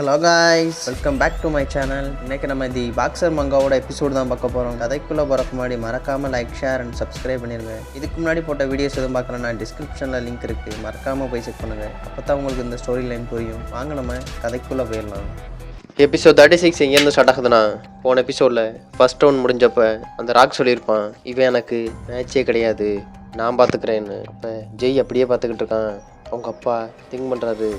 Hello guys welcome back to my channel இன்றைக்கி நம்ம தி boxer மங்காவோட episode தான் பார்க்க போகிறோம் கதைக்குள்ளே போகிறக்கு முன்னாடி மறக்காமல் லைக் ஷேர் அண்ட் சப்ஸ்கிரைப் பண்ணிடுங்க இதுக்கு முன்னாடி போட்ட வீடியோஸ் எதுவும் பார்க்குறேன்னா டிஸ்கிரிப்ஷனில் லிங்க் இருக்குது மறக்காமல் போய் செக் பண்ணுங்கள் அப்போ தான் உங்களுக்கு இந்த ஸ்டோரி லைன் புரியும். வாங்க நம்ம கதைக்குள்ளே போயிடலாம். எபிசோட் தேர்ட்டி சிக்ஸ் எங்கேருந்து ஸ்டார்ட் ஆகுதுன்னா போன எபிசோடில் ஃபர்ஸ்ட் ரவுண்ட் முடிஞ்சப்ப அந்த ராக் சொல்லியிருப்பான் இவன் எனக்கு மேட்சே கிடையாது. நான் பார்த்துக்கிறேன்னு. அப்போ ஜெய் அப்படியே பார்த்துக்கிட்டு இருக்கான். அவங்க அப்பா திங்க் பண்ணுறாரு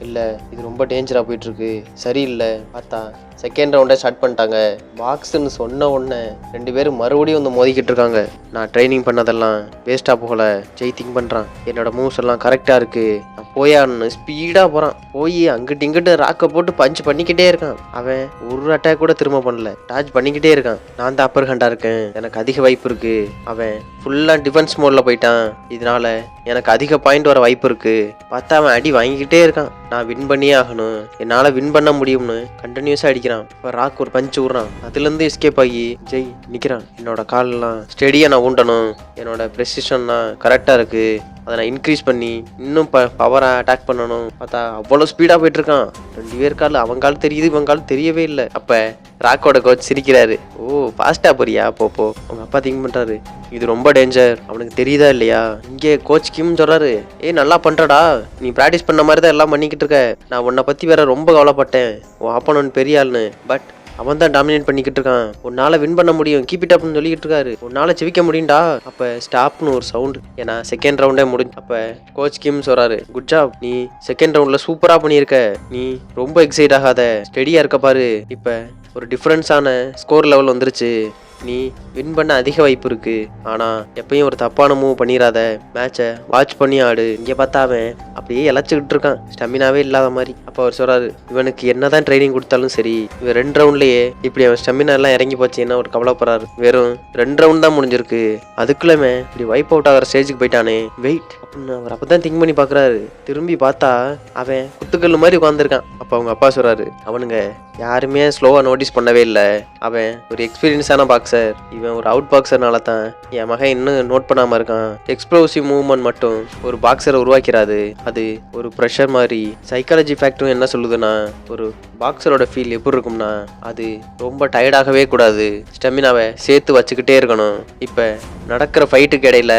இல்லை இது ரொம்ப டேஞ்சராக போயிட்டுருக்கு சரியில்லை பார்த்தா. செகண்ட் ரவுண்டை ஸ்டார்ட் பண்ணிட்டாங்க. பாக்ஸ்ன்னு சொன்ன உடனே ரெண்டு பேரும் மறுபடியும் வந்து மோதிக்கிட்டு இருக்காங்க. நான் ட்ரைனிங் பண்ணதெல்லாம் வேஸ்ட்டாக போகல. ஜெய் திங்க் பண்ணுறான் என்னோட மூவ்ஸ் எல்லாம் கரெக்டாக இருக்குது நான் போயான்னு ஸ்பீடாக போகிறான் போய் அங்கிட்டு இங்கிட்டு ராக்கை போட்டு பஞ்ச் பண்ணிக்கிட்டே இருக்கான். அவன் ஒரு அட்டாக் கூட திரும்ப பண்ணல. டாச் பண்ணிக்கிட்டே இருக்கான். நான் தான் அப்பர் ஹண்டாக இருக்கேன். எனக்கு அதிக வாய்ப்பு இருக்குது அவன் ஃபுல்லாக டிஃபென்ஸ் மோடில் போயிட்டான். இதனால எனக்கு அதிக பாயிண்ட் வர வாய்ப்பு இருக்குது பார்த்தா அவன் அடி வாங்கிக்கிட்டே இருக்கான். நான் வின் பண்ணியே ஆகணும். என்னால் வின் பண்ண முடியும்னு கண்டினியூஸாக அடிக்கிறான் இப்போ ராக் ஒரு பஞ்ச் விடுறான் அதுலேருந்து எஸ்கேப் ஆகி ஜெய் நிற்கிறான் என்னோட காலெல்லாம் ஸ்டெடியாக நான் ஊண்டணும். என்னோட ப்ரெசிஷன்லாம் கரெக்டாக இருக்குது அதை நான் இன்க்ரீஸ் பண்ணி இன்னும் ப பவரை அட்டாக் பண்ணணும். பார்த்தா அவ்வளோ ஸ்பீடாக போயிட்டுருக்கான். ரெண்டு பேர் கால் அவன் கால் தெரியுது இவன் கால் தெரியவே இல்லை. அப்போ ராக்கோட கோச் சிரிக்கிறாரு. ஓ ஃபாஸ்ட்டாக போறியா? போ போ. அவங்க அப்பா திங்க் பண்ணுறாரு இது ரொம்ப டேஞ்சர் அவனுக்கு தெரியுதா இல்லையா? இங்கே கோச் கிம் சொல்கிறாரு ஏ நல்லா பண்ணுறடா நீ ப்ராக்டிஸ் பண்ண மாதிரி தான் எல்லாம் பண்ணிக்கிட்டு இருக்க. நான் உன்னை பற்றி வேற ரொம்ப கவலைப்பட்டேன். உன் ஆப்பனன் பெரிய ஆள்னு. பட் அவன் தான் டாமினேட் பண்ணிக்கிட்டு இருக்கான். உன்னால வின் பண்ண முடியும். கீப் இட் அப்னு சொல்லிக்கிட்டு இருக்காரு. உன்னால ஜெயிக்க முடியும்டா. அப்ப ஸ்டாப்னு ஒரு சவுண்டு ஏன்னா செகண்ட் ரவுண்டே முடிஞ்சு அப்ப கோச் கிம் சொல்றாரு குட் ஜாப் நீ செகண்ட் ரவுண்ட்ல சூப்பரா பண்ணியிருக்க. நீ ரொம்ப எக்ஸைட் ஆகாத. ஸ்டெடியா இருக்க பாரு. இப்ப ஒரு டிஃப்ரென்ஸான ஸ்கோர் லெவல் வந்துருச்சு. நீ வின் பண்ண அதிக வாய்ப்பு இருக்கு. ஆனா எப்பயும் ஒரு தப்பான மூவ் பண்ணிடாத மேட்சை வாட்ச் பண்ணி ஆடு. இங்க பார்த்தா அவன் அப்படியே இழைச்சிக்கிட்டு இருக்கான். ஸ்டெமினாவே இல்லாத மாதிரி. அப்போ அவர் சொல்றாரு இவனுக்கு என்னதான் ட்ரைனிங் கொடுத்தாலும் சரி இவன் ரெண்டு ரவுண்ட்லயே இப்படி அவன் ஸ்டெமினா எல்லாம் இறங்கி போச்சு என்ன ஒரு கவலைப்படுறாரு. வெறும் ரெண்டு ரவுண்ட் தான் முடிஞ்சிருக்கு. அதுக்குள்ளமே இப்படி வைப் அவுட் ஆகிற ஸ்டேஜுக்கு போயிட்டானே. வெயிட் அப்படின்னு அவர் அப்பதான் திங்க் பண்ணி பாக்குறாரு. திரும்பி பார்த்தா அவன் குத்துக்கல் மாதிரி உட்காந்துருக்கான் அப்போ அவங்க அப்பா சொல்றாரு அவனுங்க யாருமே ஸ்லோவா நோட்டீஸ் பண்ணவே இல்லை. அவன் ஒரு எக்ஸ்பீரியன்ஸான பாக்ஸர் இவன் ஒரு அவுட் பாக்ஸர்னால தான் என் மகன் இன்னும் நோட் பண்ணாம இருக்கான். எக்ஸ்ப்ளோசிவ் மூவ்மெண்ட் மட்டும் ஒரு பாக்ஸரை உருவாக்கிறாது அது ஒரு ப்ரெஷர் மாதிரி. சைக்காலஜி ஃபேக்டரும் என்ன சொல்லுதுன்னா ஒரு பாக்ஸரோட ஃபீல் எப்படி இருக்கும்னா அது ரொம்ப டயர்டாகவே கூடாது. ஸ்டெமினாவை சேர்த்து வச்சுக்கிட்டே இருக்கணும். இப்போ நடக்கிற ஃபைட்டுக்கு இடையில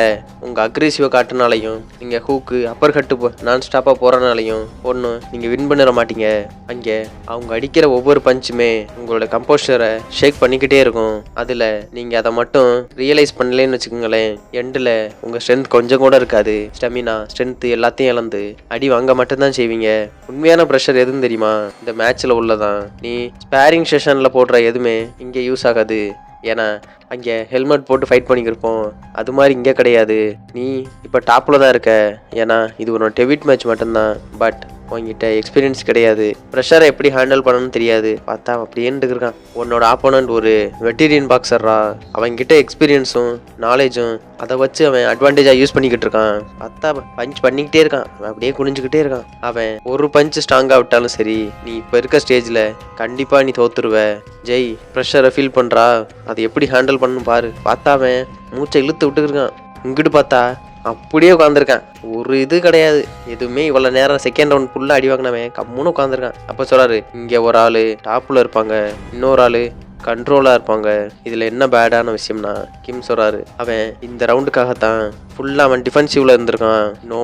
உங்கள் அக்ரெசிவை காட்டுனாலையும் நீங்கள் ஹூக்கு அப்பர் கட்டு நான் ஸ்டாப்பாக போகிறனாலையும் ஒன்றும் நீங்கள் வின் பண்ணிட மாட்டீங்க. அங்கே அவங்க அடிக்கிற ஒவ்வொரு பஞ்சுமே உங்களோட கம்போஸ்டரை ஷேக் பண்ணிக்கிட்டே இருக்கும். அதில் நீங்கள் அதை மட்டும் ரியலைஸ் பண்ணலேன்னு வச்சுக்கோங்களேன். எண்டில் உங்கள் ஸ்ட்ரென்த் கொஞ்சம் கூட இருக்காது. ஸ்டெமினா ஸ்ட்ரென்த்து எல்லாத்தையும் இழந்து அடி வாங்க மட்டும்தான் செய்வீங்க. உண்மையான ப்ரெஷர் எதுன்னு தெரியுமா? இந்த மேட்ச்சில் உள்ளதான். நீ ஸ்பேரிங் செஷனில் போடுற எதுவுமே இங்கே யூஸ் ஆகாது. ஏன்னா அங்கே ஹெல்மெட் போட்டு ஃபைட் பண்ணிக்கிருப்போம். அது மாதிரி இங்கே கிடையாது. நீ இப்போ டாப்பில் தான் இருக்க. ஏன்னா இது உன்னோட டெபிட் மேட்ச் மட்டும்தான். பட் உங்ககிட்ட எக்ஸ்பீரியன்ஸ் கிடையாது. ப்ரெஷரை எப்படி ஹேண்டில் பண்ணணும்னு தெரியாது. பார்த்தா அவன் இருக்கான் உன்னோட ஆப்போனண்ட் ஒரு வெட்டீரியன் பாக்ஸர்ரா அவன்கிட்ட எக்ஸ்பீரியன்ஸும் நாலேஜும் அதை வச்சு அவன் அட்வான்டேஜாக யூஸ் பண்ணிக்கிட்டு இருக்கான். பார்த்தா பஞ்ச் பண்ணிக்கிட்டே இருக்கான். அவன் அப்படியே குனிஞ்சுக்கிட்டே இருக்கான். அவன் ஒரு பஞ்ச் ஸ்ட்ராங்காக விட்டாலும் சரி நீ இப்போ இருக்க ஸ்டேஜில் கண்டிப்பாக நீ தோத்துருவ. ஜெய் ப்ரெஷரை ஃபீல் பண்ணுறா அதை எப்படி ஹேண்டில் பண்ணணும் பாரு. பார்த்தா அவன் மூச்சை இழுத்து விட்டுருக்கான் இங்கிட்டு பார்த்தா அப்படியே உட்காந்துருக்கேன் ஒரு இது கிடையாது. எதுவுமே இவ்வளோ நேரம் செகண்ட் ரவுண்ட் ஃபுல்லாக அடி வாங்கினவன். கம்முன்னு உட்காந்துருக்கான் அப்போ சொல்கிறாரு இங்கே ஒரு ஆள் டாப்பில் இருப்பாங்க. இன்னொரு ஆள் கண்ட்ரோலாக இருப்பாங்க. இதில் என்ன பேடான விஷயம்னா கிம் சொல்கிறாரு அவன் இந்த ரவுண்டுக்காக தான் ஃபுல்லாக அவன் டிஃபென்சிவ்ல இருந்திருக்கான். நோ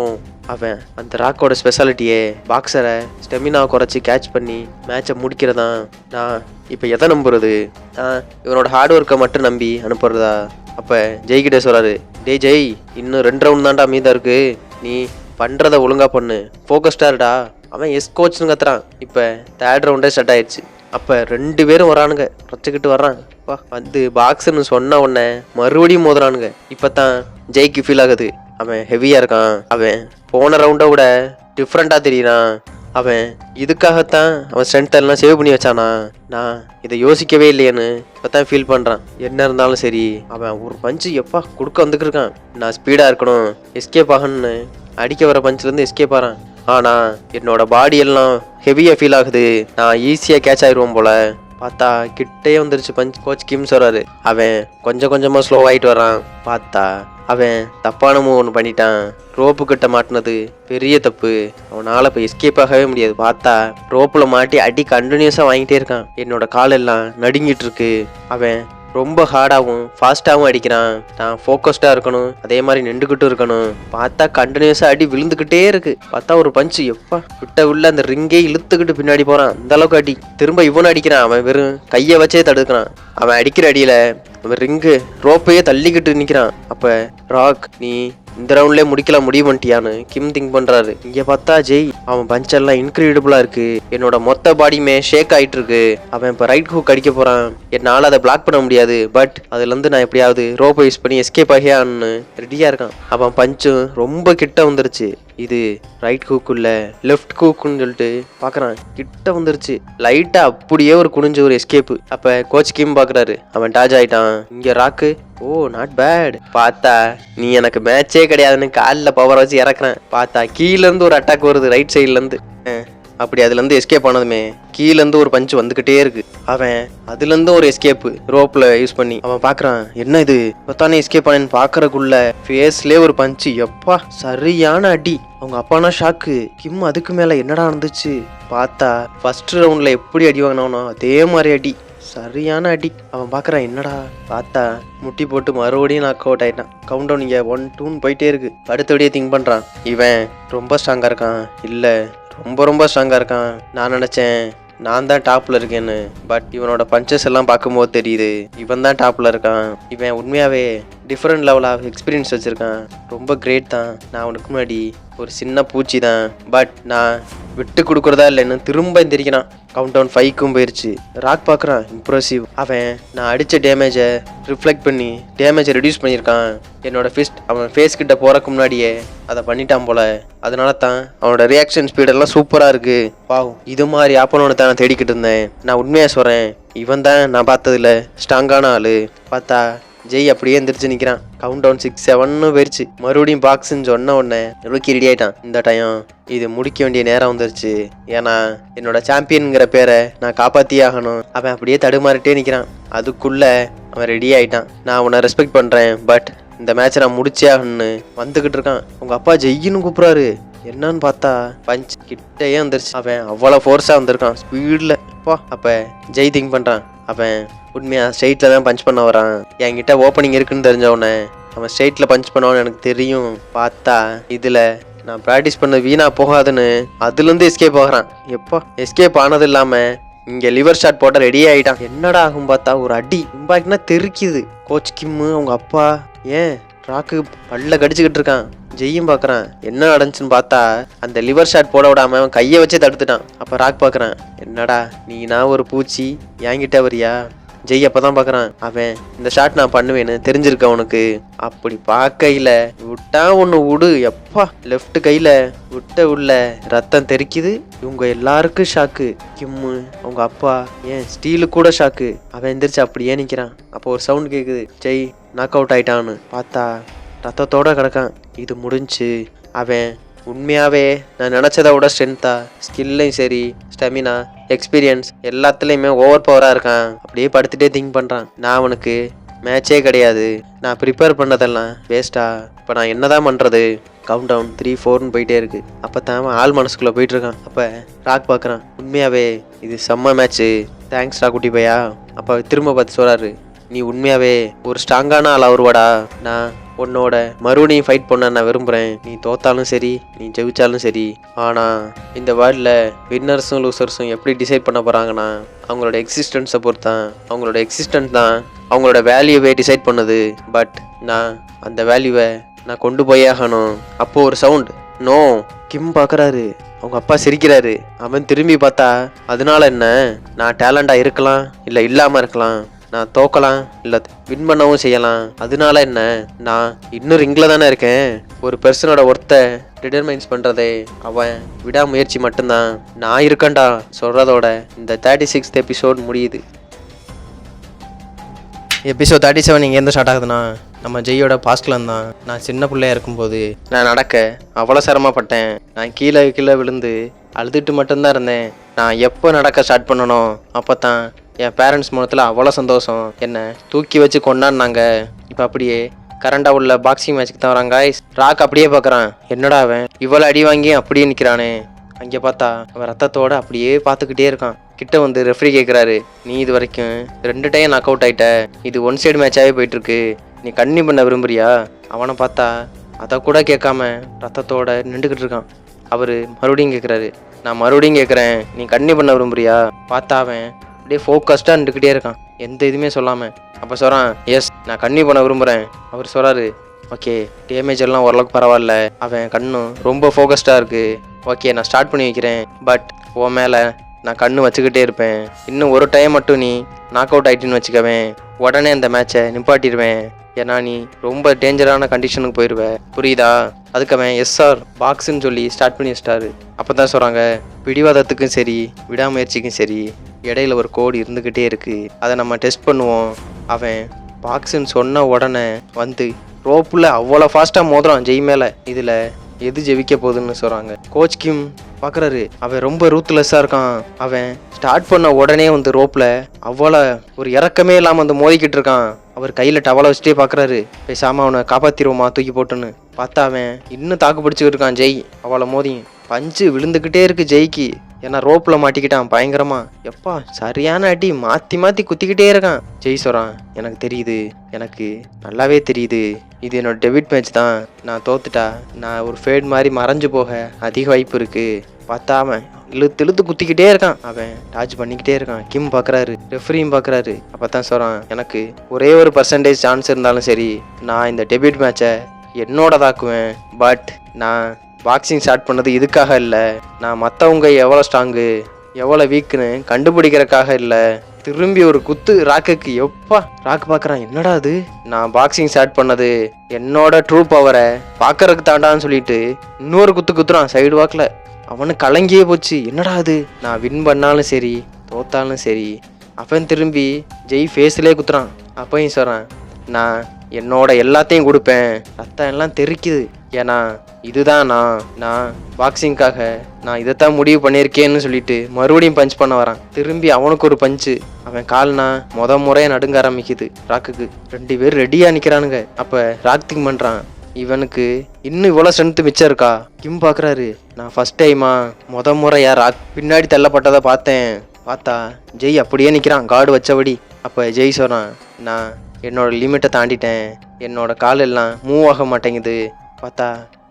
அவன் அந்த ராக்கோட ஸ்பெஷாலிட்டியே பாக்ஸரை ஸ்டெமினா குறைச்சி கேட்ச் பண்ணி மேட்சை முடிக்கிறதான் நான் இப்போ எதை நம்புறது? நான் இவனோட ஹார்ட் ஒர்க்கை மட்டும் நம்பி அனுப்புறதா? அப்போ ஜெய்கிட்ட சொல்கிறாரு டேய் ஜெய் இன்னும் ரெண்டு ரவுண்ட் தான்டா மீதம் இருக்கு. நீ பண்ணுறத ஒழுங்கா பண்ணு. ஃபோக்கஸ்டாக இருடா. அவன் எஸ் கோச்னு கத்துறான். இப்போ தேர்ட் ரவுண்டே ஸ்டார்ட் ஆயிடுச்சு. அப்போ ரெண்டு பேரும் வரானுங்க. ரச்சிக்கிட்டு வர்றான் வா வந்து பாக்ஸ்னு சொன்ன உடனே மறுபடியும் மோதுறானுங்க. இப்போ தான் ஜெய்க்கு ஃபீல் ஆகுது. அவன் ஹெவியாக இருக்கான். அவன் போன ரவுண்டை விட டிஃப்ரெண்ட்டாக தெரியுறான். அவன் இதுக்காகத்தான் அவன் ஸ்ட்ரென்த் எல்லாம் சேவ் பண்ணி வச்சானா? நான் இதை யோசிக்கவே இல்லையேன்னு இப்போ தான் ஃபீல் பண்ணுறான் என்ன இருந்தாலும் சரி அவன் ஒரு பஞ்சு எப்பா கொடுக்க வந்துக்கிருக்கான் இருக்கான். நான் ஸ்பீடாக இருக்கணும். எஸ்கேப் ஆகணும்னு அடிக்க வர பஞ்சிலேருந்து எஸ்கேப் ஆகிறான் ஆனால் என்னோட பாடி எல்லாம் ஹெவியாக ஃபீல் ஆகுது. நான் ஈஸியாக கேட்ச் ஆயிடுவோம் போல. பார்த்தா கிட்டே வந்துருச்சு பஞ்ச் கோச் கிம் சொல்றாரு. அவன் கொஞ்சம் கொஞ்சமாக ஸ்லோ ஆகிட்டு வரான் பார்த்தா அவன் தப்பான மூவ் ஒன்று பண்ணிட்டான். ரோப்பு கிட்ட மாட்டினது பெரிய தப்பு. அவனால் இப்போ எஸ்கேப் ஆகவே முடியாது. பார்த்தா ரோப்பில் மாட்டி அடி கண்டினியூஸாக வாங்கிட்டே இருக்கான். என்னோட காலெல்லாம் நடுங்கிட்டு இருக்கு. அவன் ரொம்ப ஹார்டாகவும் ஃபாஸ்ட்டாகவும் அடிக்கிறான். நான் ஃபோக்கஸ்டாக இருக்கணும் அதே மாதிரி நின்றுக்கிட்டும் இருக்கணும். பார்த்தா கண்டினியூஸாக அடி விழுந்துக்கிட்டே இருக்கு. பார்த்தா ஒரு பஞ்சு எப்பா. விட்ட உள்ள அந்த ரிங்கே இழுத்துக்கிட்டு பின்னாடி போகிறான் அந்த அளவுக்கு அடி. திரும்ப இவனும் அடிக்கிறான். அவன் வெறும் கையை வச்சே தடுக்கிறான். அவன் அடிக்கிற அடியில் அவன் ரிங்கு ரோப்பையே தள்ளிக்கிட்டு நிற்கிறான் அப்போ ராக் நீ இந்த ரவுண்ட்லேயே முடிக்கலாம் முடிவு பண்ணிட்டியான்னு கிம் திங்க் பண்ணுறாரு இங்கே பார்த்தா ஜெய் அவன் பஞ்செல்லாம் இன்க்ரெடிபிளாக இருக்கு. என்னோட மொத்த பாடியுமே ஷேக் ஆகிட்டு இருக்கு. அவன் இப்போ ரைட் ஹூக் அடிக்க போகிறான் என்னால் அதை பிளாக் பண்ண முடியாது. பட் அதுலேருந்து நான் எப்படியாவது ரோப்பை யூஸ் பண்ணி எஸ்கேப் ஆகியான்னு ரெடியாக இருக்கான். அவன் பஞ்சும் ரொம்ப கிட்ட வந்துருச்சு. இது ரைட் ஹூக்குள்ள லெஃப்ட் ஹூக்குன்னு சொல்லிட்டு பார்க்குறான் கிட்ட வந்துருச்சு. லைட்டாக அப்படியே ஒரு குனிஞ்ச ஒரு எஸ்கேப்பு அப்போ கோச் கிம் பார்க்குறாரு அவன் டாஜ் ஆயிட்டான். இங்கே ராக்கு ஓ நாட் பேட் பார்த்தா நீ எனக்கு மேட்சே கிடையாதுன்னு காலில் பவர் வச்சு இறக்குறேன். பார்த்தா கீழேருந்து ஒரு அட்டாக் வருது ரைட் சைட்லேருந்து அப்படி அதுலேருந்து எஸ்கேப் ஆனதுமே கீழேருந்து ஒரு பஞ்சு வந்துக்கிட்டே இருக்கு. அவன் அதுலேருந்து ஒரு எஸ்கேப்பு ரோப்பில் யூஸ் பண்ணி அவன் பார்க்குறான் என்ன இது? பத்தானே எஸ்கேப் ஆனேன்னு பார்க்குறக்குள்ள ஃபேஸ்லே ஒரு பஞ்சு எப்பா சரியான அடி. அவங்க அப்பானா ஷாக்கு கிம் அதுக்கு மேலே என்னடா இருந்துச்சு பார்த்தா ஃபர்ஸ்ட் ரவுண்டில் எப்படி அடி வாங்கினானோ அதே மாதிரி அடி. சரியான அடி. அவன் பார்க்குறான் என்னடா? பார்த்தா முட்டி போட்டு மறுபடியும் நாக் அவுட் ஆயிட்டான். கவுண்ட் டவுன் இங்கே ஒன் டூன்னு போயிட்டே இருக்கு. அடுத்தபடியே திங்க் பண்ணுறான் இவன் ரொம்ப ஸ்ட்ராங்காக இருக்கான். இல்லை ரொம்ப ரொம்ப ஸ்ட்ராங்காக இருக்கான். நான் நினச்சேன் நான் தான் டாப்பில் இருக்கேன்னு. பட் இவனோட பஞ்சஸ் எல்லாம் பார்க்கும்போது தெரியுது. இவன் தான் டாப்பில் இருக்கான். இவன் உண்மையாகவே டிஃப்ரெண்ட் லெவல் ஆஃப் எக்ஸ்பீரியன்ஸ் வச்சுருக்கான். ரொம்ப கிரேட் தான். நான் அவனுக்கு முன்னாடி ஒரு சின்ன பூச்சி தான் பட் நான் விட்டு கொடுக்குறதா இல்லைன்னு திரும்ப எந்திரிக்கிறான். கவுண்ட் டவுன் ஃபைவ்க்கும் போயிடுச்சு ராக் பார்க்குறான் இம்ப்ரெசிவ் அவன் நான் அடித்த டேமேஜை ரிஃப்ளெக்ட் பண்ணி டேமேஜை ரெடியூஸ் பண்ணியிருக்கான். என்னோட ஃபிஸ்ட் அவன் ஃபேஸ் கிட்ட போகிறக்கு முன்னாடியே அதை பண்ணிட்டான் போல. அதனால தான் அவனோட ரியாக்ஷன் ஸ்பீடெல்லாம் சூப்பராக இருக்கு. வாவ் இது மாதிரி ஆப்பனோட தான் நான் தேடிக்கிட்டு இருந்தேன். நான் உண்மையாக சொல்கிறேன் இவன் தான் நான் பார்த்ததில்ல ஸ்ட்ராங்கான ஆள். பார்த்தா ஜெய் அப்படியே எந்திரிச்சு நிற்கிறான் கவுண்ட் டவுன் சிக்ஸ் செவன்னு போயிருச்சு. மறுபடியும் பாக்ஸ்ன்னு சொன்ன உடனே ருக்கி ரெடி ஆயிட்டான். இந்த டைம் இது முடிக்க வேண்டிய நேரம் வந்துருச்சு. ஏன்னா என்னோட சாம்பியனுங்கிற பேரை நான் காப்பாற்றியே ஆகணும். அவன் அப்படியே தடுமாறிட்டே நிற்கிறான் அதுக்குள்ள அவன் ரெடி ஆயிட்டான். நான் உன்னை ரெஸ்பெக்ட் பண்ணுறேன் பட் இந்த மேட்சை நான் முடிச்சே ஆகணும்னு வந்துக்கிட்டு இருக்கான். உங்கள் அப்பா ஜெய்யின்னு கூப்பிட்றாரு. என்னன்னு பார்த்தா பஞ்ச் கிட்டேயே வந்துருச்சு. அவன் அவ்வளோ ஃபோர்ஸாக வந்திருக்கான். ஸ்பீடில் அப்பா அப்போ ஜெய் திங்க் பண்ணுறான் அவன் உண்மையா ஸ்ட்ரெயிட்டில் தான் பஞ்ச் பண்ண வரான். என்கிட்ட ஓப்பனிங் இருக்குன்னு தெரிஞ்ச உடனே அவன் ஸ்ட்ரெயிட்டில் பஞ்ச் பண்ணுவான்னு எனக்கு தெரியும் பார்த்தா இதில் நான் ப்ராக்டிஸ் பண்ண வீணா போகாதுன்னு அதுலேருந்து எஸ்கேப் ஆகிறான். எப்போ எஸ்கேப் ஆனது இல்லாமல் இங்கே லிவர் ஷாட் போட்ட ரெடி ஆகிட்டான் என்னடா ஆகும் பார்த்தா ஒரு அடி. இம்பாக்ட்னா தெறிக்குது கோச் கிம்மு அவங்க அப்பா ஏன்? ராக்கு பல்ல கடிச்சுக்கிட்டு இருக்கான். ஜெய்யும் பார்க்குறான். என்ன நடந்துச்சுன்னு பார்த்தா அந்த லிவர் ஷாட் போட விடாம அவன் கையை வச்சே தடுத்துட்டான். அப்போ ராக் பார்க்குறான். என்னடா நீ நான் ஒரு பூச்சி? என்கிட்ட வரியா? ஜெய் அப்போ தான் பார்க்குறான் அவன் இந்த ஷாட் நான் பண்ணுவேன்னு தெரிஞ்சிருக்க அவனுக்கு அப்படி பார்க்கையில் விட்டா ஒன்று விடு. எப்பா லெஃப்ட் கையில் விட்ட உள்ள ரத்தம் தெறிக்குது இவங்க எல்லாருக்கும் ஷாக்கு கிம்மு அவங்க அப்பா ஏன் ஸ்டீலு கூட ஷாக்கு அவன் எந்திரிச்சு அப்படியே நிற்கிறான் அப்போ ஒரு சவுண்ட் கேட்குது ஜெய் நாக் அவுட் ஆயிட்டான்னு. பார்த்தா ரத்தத்தோட கிடக்கான். இது முடிஞ்சு. அவன் உண்மையாகவே நான் நினச்சதை விட ஸ்ட்ரென்த்தா ஸ்கில்லையும் சரி ஸ்டெமினா எக்ஸ்பீரியன்ஸ் எல்லாத்துலேயுமே ஓவர் பவராக இருக்கான். அப்படியே படுத்துகிட்டே திங்க் பண்ணுறான் நான் அவனுக்கு மேட்சே கிடையாது. நான் ப்ரிப்பேர் பண்ணதெல்லாம் வேஸ்ட்டா இப்போ நான் என்னதான் பண்ணுறது கவுண்ட் டவுன் த்ரீ ஃபோர்னு போயிட்டே இருக்கு. அப்போ தான் அவன் ஆள் மனசுக்குள்ளே போயிட்டு இருக்கான். அப்போ ராக் பார்க்குறான் உண்மையாகவே இது செம்ம மேட்ச்சு தேங்க்ஸ்டா குட்டி பையா? அப்போ திரும்ப பார்த்து சொல்கிறாரு நீ உண்மையாவே ஒரு ஸ்ட்ராங்கான ஆள் அவருவாடா நான் உன்னோட மறுபடியும் ஃபைட் பண்ண நான் விரும்புகிறேன் நீ தோத்தாலும் சரி நீ ஜெயிச்சாலும் சரி. ஆனால் இந்த வேர்ல்டில் வின்னர்ஸும் லூசர்ஸும் எப்படி டிசைட் பண்ண போகிறாங்கன்னா அவங்களோட எக்ஸிஸ்டன்ஸை பொறுத்தான். அவங்களோட எக்ஸிஸ்டன்ஸ் தான் அவங்களோட வேல்யூவை டிசைட் பண்ணுது. பட் நான் அந்த வேல்யூவை நான் கொண்டு போயே ஆகணும். அப்போது ஒரு சவுண்ட் நோ கிம் பார்க்குறாரு அவங்க அப்பா சிரிக்கிறாரு. அவன் திரும்பி பார்த்தா அதனால என்ன? நான் டேலண்டாக இருக்கலாம் இல்லை இல்லாமல் இருக்கலாம். நான் தோக்கலாம் இல்லை வின் பண்ணவும் செய்யலாம். அதனால என்ன? நான் இன்னும் ரிங்கில் தானே இருக்கேன். ஒரு பர்சனோட ஒர்த்தை டிட்டர்மைன்ஸ் பண்ணுறதே அவன் விடாமுயற்சி மட்டும்தான். நான் இருக்கேன்டா சொல்கிறதோட இந்த தேர்ட்டி சிக்ஸ்த் எபிசோட் முடியுது. எபிசோட் தேர்ட்டி செவன் இங்கேருந்து ஸ்டார்ட் ஆகுதுன்னா நம்ம ஜெய்யோட பாஸ்ட்ல தான். நான் சின்ன பிள்ளையா இருக்கும்போது நான் நடக்க அவ்வளோ சிரமப்பட்டேன். நான் கீழே கீழே விழுந்து அழுதுட்டு மட்டும்தான் இருந்தேன். நான் எப்போ நடக்க ஸ்டார்ட் பண்ணணும் அப்போ தான் என் பேரண்ட்ஸ் மூலத்தில் அவ்வளோ சந்தோஷம். என்ன தூக்கி வச்சு கொண்டாடினாங்க. இப்போ அப்படியே கரண்டாக உள்ள பாக்ஸிங் மேட்ச்க்கு தான் வராங்க guys. ராக் அப்படியே பார்க்குறான் என்னடா அவன்? இவ்வளோ அடி வாங்கி அப்படியே நிற்கிறானே அங்கே பார்த்தா அவன் ரத்தத்தோடு அப்படியே பார்த்துக்கிட்டே இருக்கான். கிட்ட வந்து ரெஃப்ரி கேட்குறாரு நீ இது வரைக்கும் ரெண்டு டைம் நாக் அவுட் ஆகிட்ட இது ஒன் சைடு மேட்சாகவே போயிட்டு இருக்கு நீ கண்ணி பண்ண விரும்புறியா? அவனை பார்த்தா அதை கூட கேட்காம ரத்தத்தோட நின்றுக்கிட்டு இருக்கான். அவர் மறுபடியும் கேட்குறாரு நான் மறுபடியும் கேட்குறேன் நீ கண்ணி பண்ண விரும்புறியா? பார்த்தா அவன் அப்படியே ஃபோக்கஸ்டாக நின்றுக்கிட்டே இருக்கான். எந்த இதுவுமே சொல்லாமல் அப்போ சொல்கிறான் எஸ் நான் கண்ணி பண்ண விரும்புகிறேன் அவர் சொல்கிறாரு ஓகே டேமேஜ் எல்லாம் ஓரளவுக்கு பரவாயில்ல. அவன் கண்ணும் ரொம்ப ஃபோக்கஸ்டாக இருக்குது ஓகே நான் ஸ்டார்ட் பண்ணி வைக்கிறேன். பட் உன் மேலே நான் கண்ணு வச்சுக்கிட்டே இருப்பேன். இன்னும் ஒரு டைம் மட்டும் நீ நாக் அவுட் ஆயிட்டுன்னு வச்சுக்கவேன். உடனே அந்த மேட்சை நிப்பாட்டிடுவேன். ஏன்னா நீ ரொம்ப டேஞ்சரான கண்டிஷனுக்கு போயிடுவ புரியுதா? அதுக்கு அவன் எஸ்ஆர் பாக்ஸுன்னு சொல்லி ஸ்டார்ட் பண்ணி வச்சிட்டாரு. அப்போ தான் சொல்கிறாங்க பிடிவாதத்துக்கும் சரி விடாமுயற்சிக்கும் சரி இடையில ஒரு கோடு இருந்துக்கிட்டே இருக்குது அதை நம்ம டெஸ்ட் பண்ணுவோம். அவன் பாக்ஸுன்னு சொன்ன உடனே வந்து ரோப்பில் அவ்வளோ ஃபாஸ்ட்டாக மோதுறான் ஜெய் மேலே இதில் எது ஜெயிக்க போகுதுன்னு சொல்கிறாங்க கோச் கிம் பார்க்குறாரு அவன் ரொம்ப ரூத்லெஸ்ஸாக இருக்கான். அவன் ஸ்டார்ட் பண்ண உடனே வந்து ரோப்பில் அவ்வளோ ஒரு இறக்கமே இல்லாமல் வந்து மோதிக்கிட்டு இருக்கான். அவர் கையில் டவலை வச்சுட்டே பார்க்குறாரு பேசாமல் அவனை காப்பாற்றிடுவோமா தூக்கி போட்டுன்னு. பார்த்தா அவன் இன்னும் தாக்கு பிடிச்சிக்கிட்டு இருக்கான் ஜெய். அவளை மோதியும் பஞ்சு விழுந்துக்கிட்டே இருக்கு ஜெய்க்கு. ஏன்னா ரோப்பில் மாட்டிக்கிட்டான் பயங்கரமா. எப்பா சரியான அடி மாற்றி மாற்றி குத்திக்கிட்டே இருக்கான். ஜெய் சொல்கிறான் எனக்கு தெரியுது எனக்கு நல்லாவே தெரியுது. இது என்னோட டெபிட் மேட்ச் தான். நான் தோத்துட்டா நான் ஒரு ஃபேட் மாதிரி மறைஞ்சு போக அதிக வாய்ப்பு இருக்குது பார்த்தாம இழுத்து இழுத்து குத்திக்கிட்டே இருக்கான். அவன் டாச் பண்ணிக்கிட்டே இருக்கான். கிம் பார்க்குறாரு ரெஃப்ரியும் பார்க்குறாரு அப்போ தான் சொல்கிறான் எனக்கு ஒரே ஒரு பர்சன்டேஜ் சான்ஸ் இருந்தாலும் சரி நான் இந்த டெபிட் மேட்சை என்னோடதாக்குவேன். பட் நான் பாக்ஸிங் ஸ்டார்ட் பண்ணது இதுக்காக இல்லை. நான் மற்றவங்க எவ்வளோ ஸ்ட்ராங்கு எவ்வளோ வீக்குன்னு கண்டுபிடிக்கிறக்காக இல்லை. திரும்பி ஒரு குத்து ராக்குக்கு எப்பா ராக்கு பார்க்குறான் என்னடா அது? நான் பாக்ஸிங் ஸ்டார்ட் பண்ணது என்னோட ட்ரூ பவரை பார்க்கறதுக்கு தாண்டான்னு சொல்லிட்டு இன்னொரு குத்து குத்துறான் சைடு வாக்கில் அவனு கலங்கியே போச்சு என்னடா அது? நான் வின் பண்ணாலும் சரி தோத்தாலும் சரி அப்பன் திரும்பி ஜெய் ஃபேஸ்லேயே குத்துறான். அப்பையும் சொல்கிறான் நான் என்னோட எல்லாத்தையும் கொடுப்பேன் ரத்தம் எல்லாம் தெறிக்குது. ஏன்னா இதுதான் நான். நான் பாக்ஸிங்காக நான் இதைத்தான் முடிவு பண்ணியிருக்கேன்னு சொல்லிட்டு மறுபடியும் பஞ்ச் பண்ண வரான். திரும்பி அவனுக்கு ஒரு பஞ்சு அவன் கால்னா முத முறையா நடுங்க ஆரம்பிக்குது. ராக்குக்கு ரெண்டு பேர் ரெடியாக நிற்கிறானுங்க அப்போ ராக்திங் பண்ணுறான் இவனுக்கு இன்னும் இவ்வளோ ஸ்ட்ரென்த் மிச்சம் இருக்கா? கிம் பார்க்குறாரு நான் ஃபர்ஸ்ட் டைமா முத முறையா ராக் பின்னாடி தள்ளப்பட்டதை பார்த்தேன். பார்த்தா ஜெய் அப்படியே நிற்கிறான் கார்டு வச்சபடி. அப்போ ஜெய் சொல்கிறான் நான் என்னோட லிமிட்டை தாண்டிட்டேன். என்னோட கால் எல்லாம் மூவ் ஆக மாட்டேங்குது. பார்த்தா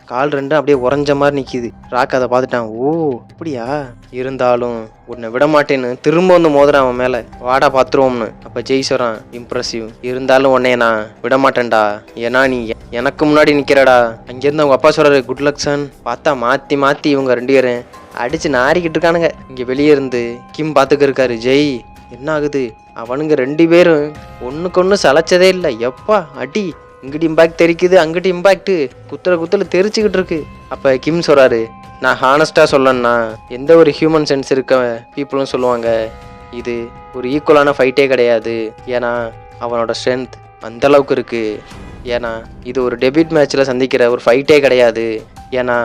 கால் ரெண்டும் அப்படியே உறைஞ்ச மாதிரி நிற்கிது ராக் அதை பார்த்துட்டான் ஓ அப்படியா? இருந்தாலும் உன்னை விட மாட்டேன்னு திரும்ப வந்து மோதுறான் அவன் மேலே. வாடா பார்த்துருவோம்னு. அப்போ ஜெய் சொல்கிறான் இம்ப்ரெசிவ் இருந்தாலும் உன்னைய நான் விட மாட்டேன்டா. ஏன்னா நீ எ- எனக்கு முன்னாடி நிற்கிறடா அங்கேருந்து அவங்க அப்பா சொல்கிறாரு குட் லக் சன் பார்த்தா மாற்றி மாற்றி இவங்க ரெண்டு பேரும் அடிச்சு நாரிக்கிட்டு இருக்கானுங்க. இங்கே வெளியே இருந்து கிம் பார்த்துக்க இருக்காரு ஜெய் என்ன ஆகுது? அவனுங்க ரெண்டு பேரும் ஒன்றுக்கு ஒன்று சளைச்சதே இல்லை. எப்பா அடி. இங்கிட்டு இம்பாக்ட் தெரிக்குது அங்கிட்டு இம்பாக்ட் குத்துற குத்துல தெரிச்சுக்கிட்டு இருக்கு. அப்போ கிம் சொல்கிறாரு நான் ஹானஸ்ட்டாக சொல்லணும்னா எந்த ஒரு ஹியூமன் சென்ஸ் இருக்க பீப்புளும் சொல்லுவாங்க இது ஒரு ஈக்குவலான ஃபைட்டே கிடையாது. ஏன்னா அவனோட ஸ்ட்ரென்த் அந்த அளவுக்கு இருக்கு. ஏன்னா இது ஒரு டெபிட் மேட்ச்சில் சந்திக்கிற ஒரு ஃபைட்டே கிடையாது. ஏன்னா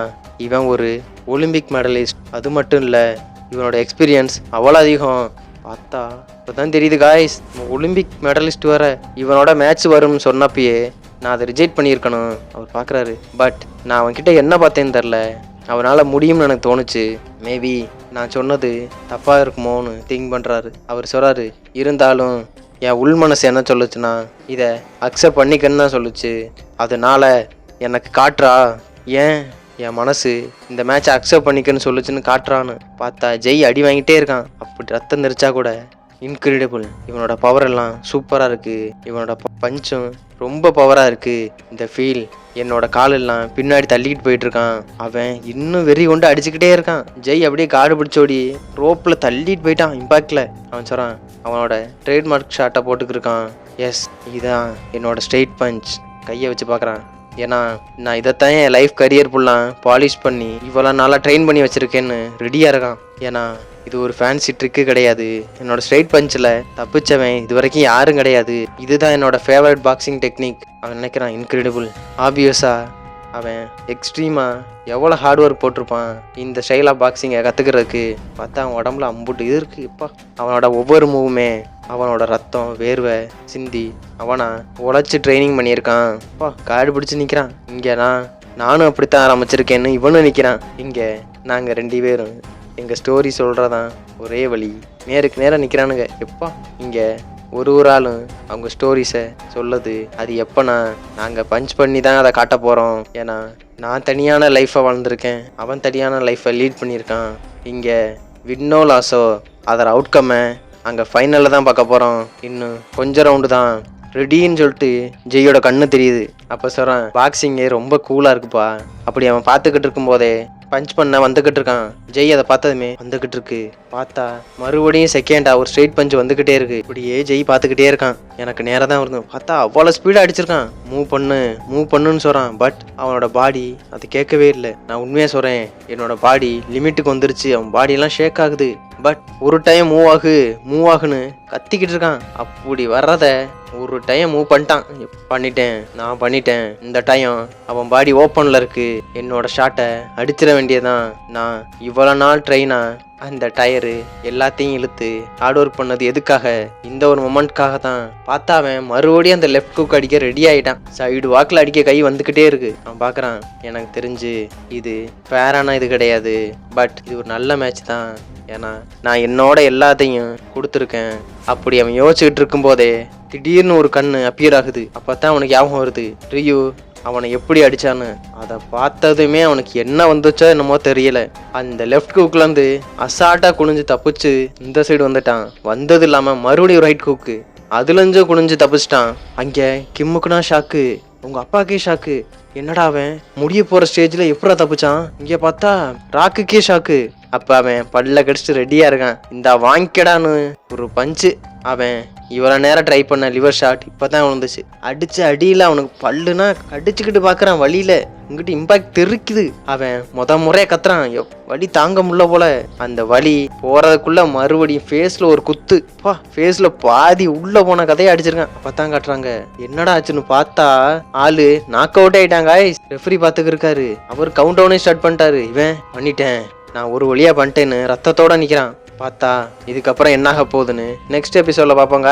இவன் ஒரு ஒலிம்பிக் மெடலிஸ்ட் அது மட்டும் இல்லை இவனோட எக்ஸ்பீரியன்ஸ் அவ்வளோ அதிகம். பார்த்தா இப்போதான் தெரியுது காய்ஸ் ஒலிம்பிக் மெடலிஸ்ட் வர இவனோட மேட்ச் வரும்னு சொன்னப்பயே நான் அதை ரிஜெக்ட் பண்ணியிருக்கணும் அவர் பார்க்குறாரு. பட் நான் அவன்கிட்ட என்ன பார்த்தேன்னு தெரில அவனால் முடியும்னு எனக்கு தோணுச்சு. மேபி நான் சொன்னது தப்பாக இருக்குமோன்னு திங்க் பண்ணுறாரு அவர் சொல்கிறாரு இருந்தாலும் என் உள் மனசு என்ன சொல்லுச்சுன்னா இதை அக்செப்ட் பண்ணிக்கன்னு தான் சொல்லுச்சு. அதனால் எனக்கு காட்டுறா. ஏன் என் மனசு இந்த மேட்ச்சை அக்செப்ட் பண்ணிக்கன்னு சொல்லுச்சுன்னு காட்டுறான்னு. பார்த்தா ஜெய் அடி வாங்கிட்டே இருக்கான். அப்படி ரத்தம் தெரிச்சா கூட இன்க்ரெடிபிள் இவனோட பவர் எல்லாம் சூப்பராக இருக்குது இவனோட பஞ்சும் ரொம்ப பவராக இருக்குது இந்த ஃபீல் என்னோட காலெல்லாம் பின்னாடி தள்ளிக்கிட்டு போயிட்டுருக்கான். அவன் இன்னும் வெறி கொண்டு அடிச்சுக்கிட்டே இருக்கான். ஜெய் அப்படியே காடு பிடிச்சோடி ரோப்பில் தள்ளிட்டு போயிட்டான் இம்பாக்டில் அவன் சொல்கிறான் அவனோட ட்ரேட்மார்க் ஷாட்டை போட்டுக்கிருக்கான் எஸ் இதுதான் என்னோட ஸ்ட்ரெயிட் பஞ்ச் கையை வச்சு பார்க்குறான். ஏன்னா நான் இதைத்தான் என் லைஃப் கரியர் ஃபுல்லாக பாலிஷ் பண்ணி இவ்வளோ நாளாக ட்ரெயின் பண்ணி வச்சுருக்கேன்னு ரெடியாக இருக்கான். ஏன்னா இது ஒரு ஃபேன்சி ட்ரிக்கு கிடையாது. என்னோட ஸ்ட்ரைட் பஞ்சில் தப்பிச்சவன் இது வரைக்கும் யாரும் கிடையாது. இதுதான் என்னோட ஃபேவரட் பாக்ஸிங் டெக்னிக் அவன் நினைக்கிறான் இன்க்ரெடிபிள் ஆப்வியஸாக அவன் எக்ஸ்ட்ரீமாக எவ்வளோ ஹார்ட் ஒர்க் போட்டிருப்பான். இந்த ஸ்டைலாக பாக்ஸிங்கை கற்றுக்கிறதுக்கு பார்த்தா அவன் உடம்புல அம்புட்டு இது இருக்குது இப்போ. அவனோட ஒவ்வொரு மூவுமே அவனோட ரத்தம் வேர்வை சிந்தி அவனா உழைச்சி ட்ரைனிங் பண்ணியிருக்கான். அப்பா காடு பிடிச்சி நிற்கிறான் இங்கே நான் நானும் அப்படித்தான் ஆரம்பிச்சிருக்கேன்னு இவனும் நிற்கிறான் இங்கே நாங்கள் ரெண்டு பேரும். எங்கள் ஸ்டோரி சொல்கிறதான் ஒரே வழி. நேருக்கு நேராக நிற்கிறானுங்க எப்பா இங்கே ஒரு ஒரு ஆளும் அவங்க ஸ்டோரிஸை சொல்லுது. அது எப்போனா நாங்கள் பஞ்ச் பண்ணி தான் அதை காட்ட போகிறோம் ஏன்னா நான் தனியான லைஃப்பை வாழ்ந்திருக்கேன் அவன் தனியான லைஃப்பை லீட் பண்ணியிருக்கான். இங்கே வின்னோ லாஸோ அதோட அவுட்கம்மை அங்கே ஃபைனலில் தான் பார்க்க போகிறோம் இன்னும் கொஞ்சம் ரவுண்டு தான். ரெடின்னு சொல்லிட்டு ஜெய்யோட கண்ணு தெரியுது. அப்போ சொல்கிறான் பாக்ஸிங்கே ரொம்ப கூலாக இருக்குப்பா. அப்படி அவன் பார்த்துக்கிட்டு இருக்கும்போதே பஞ்ச் பண்ண வந்துக்கிட்டு இருக்கான். ஜெய் அதை பார்த்ததுமே வந்துகிட்டு இருக்கு. பார்த்தா மறுபடியும் செகண்டா ஒரு ஸ்ட்ரெயிட் பஞ்ச் வந்துக்கிட்டே இருக்கு. இப்படியே ஜெய் பார்த்துக்கிட்டே இருக்கான். எனக்கு நேராக தான் இருந்தோம் பார்த்தா அவ்வளோ ஸ்பீடாக அடிச்சிருக்கான். மூவ் பண்ணு மூவ் பண்ணுன்னு சொல்கிறான் பட் அவனோட பாடி அது கேட்கவே இல்லை. நான் உண்மையாக சொல்கிறேன் என்னோட பாடி லிமிட்டுக்கு வந்துருச்சு. அவன் பாடியெல்லாம் ஷேக் ஆகுது. பட் ஒரு டைம் மூவ் ஆகு மூவ் ஆகுன்னு கத்திக்கிட்டு இருக்கான். அப்படி வர்றத ஒரு டைம் மூவ் பண்ணிட்டான். பண்ணிட்டேன் நான் பண்ணிட்டேன். இந்த டைம் அவன் பாடி ஓப்பனில் இருக்குது என்னோட ஷாட்டை அடிச்சிட வேண்டியதான் நான் இவ்வளோ நாள் ட்ரெயினா அந்த டயரு எல்லாத்தையும் இழுத்து ஹார்ட் ஒர்க் பண்ணது எதுக்காக? இந்த ஒரு மொமெண்ட்காக தான். பார்த்தா அவன் மறுபடியும் அந்த லெஃப்ட் குக் அடிக்க ரெடி ஆகிட்டான் சைடு வாக்கில் அடிக்க கை வந்துக்கிட்டே இருக்கு. அவன் பார்க்குறான் எனக்கு தெரிஞ்சு இது ஃபேரான இது கிடையாது. பட் இது ஒரு நல்ல மேட்ச் தான். ஏன்னா நான் என்னோட எல்லாத்தையும் கொடுத்துருக்கேன். அப்படி அவன் யோசிச்சுக்கிட்டு இருக்கும்போதே திடீர்னு ஒரு கண்ணு அப்பியர் ஆகுது. அப்போ தான் அவனுக்கு ஞாபகம் வருது. ரியூ அவனை எப்படி அடித்தான்னு அதை பார்த்ததுமே அவனுக்கு என்ன வந்துச்சோ என்னமோ தெரியல. அந்த லெஃப்ட் குக்லேருந்து அசால்ட்டாக குனிஞ்சு தப்பிச்சு இந்த சைடு வந்துட்டான். வந்தது இல்லாமல் மறுபடியும் ரைட் குக்கு அதுலேருந்தும் குனிஞ்சு தப்பிச்சிட்டான். அங்கே கிம்முக்குனா ஷாக்கு உங்கள் அப்பாக்கே ஷாக்கு என்னடா அவன் முடிய போகிற ஸ்டேஜில் எப்படா தப்பிச்சான்? இங்கே பார்த்தா ராக்குக்கே ஷாக்கு அப்போ அவன் பல்ல கடிச்சிட்டு ரெடியாக இருக்கான். இந்த வாங்கிக்கடான்னு ஒரு பஞ்சு அவன் இவ்வளோ நேரம் ட்ரை பண்ண லிவர் ஷாட் இப்பதான் விழுந்துச்சு. அடிச்ச அடியில அவனுக்கு பல்லுனா கடிச்சுக்கிட்டு பார்க்குறான் வழியில். இங்கிட்டு இம்பாக்ட் தெறிக்குது அவன் முத முறையாக கத்துறான். வழி வலி தாங்க முடியல போல. அந்த வலி போகிறதுக்குள்ளே மறுபடியும் ஃபேஸில் ஒரு குத்து. பா ஃபேஸில் பாதி உள்ளே போன கதையை அடிச்சிருக்கான். அப்பதான் காட்டுறாங்க. என்னடா ஆச்சுன்னு பார்த்தா ஆளு நாக் அவுட் ஆயிட்டாங்க ரெஃபரி பார்த்துக்கிருக்காரு. அவர் கவுண்ட் டவுனே ஸ்டார்ட் பண்ணிட்டாரு. இவன் பண்ணிட்டேன். நான் ஒரு வழியா பண்ணிட்டேன்னு ரத்தத்தோட நிக்கிறான். பார்த்தா இதுக்கப்புறம் என்னாக போகுதுன்னு. நெக்ஸ்ட் எபிசோடில் பார்ப்போங்க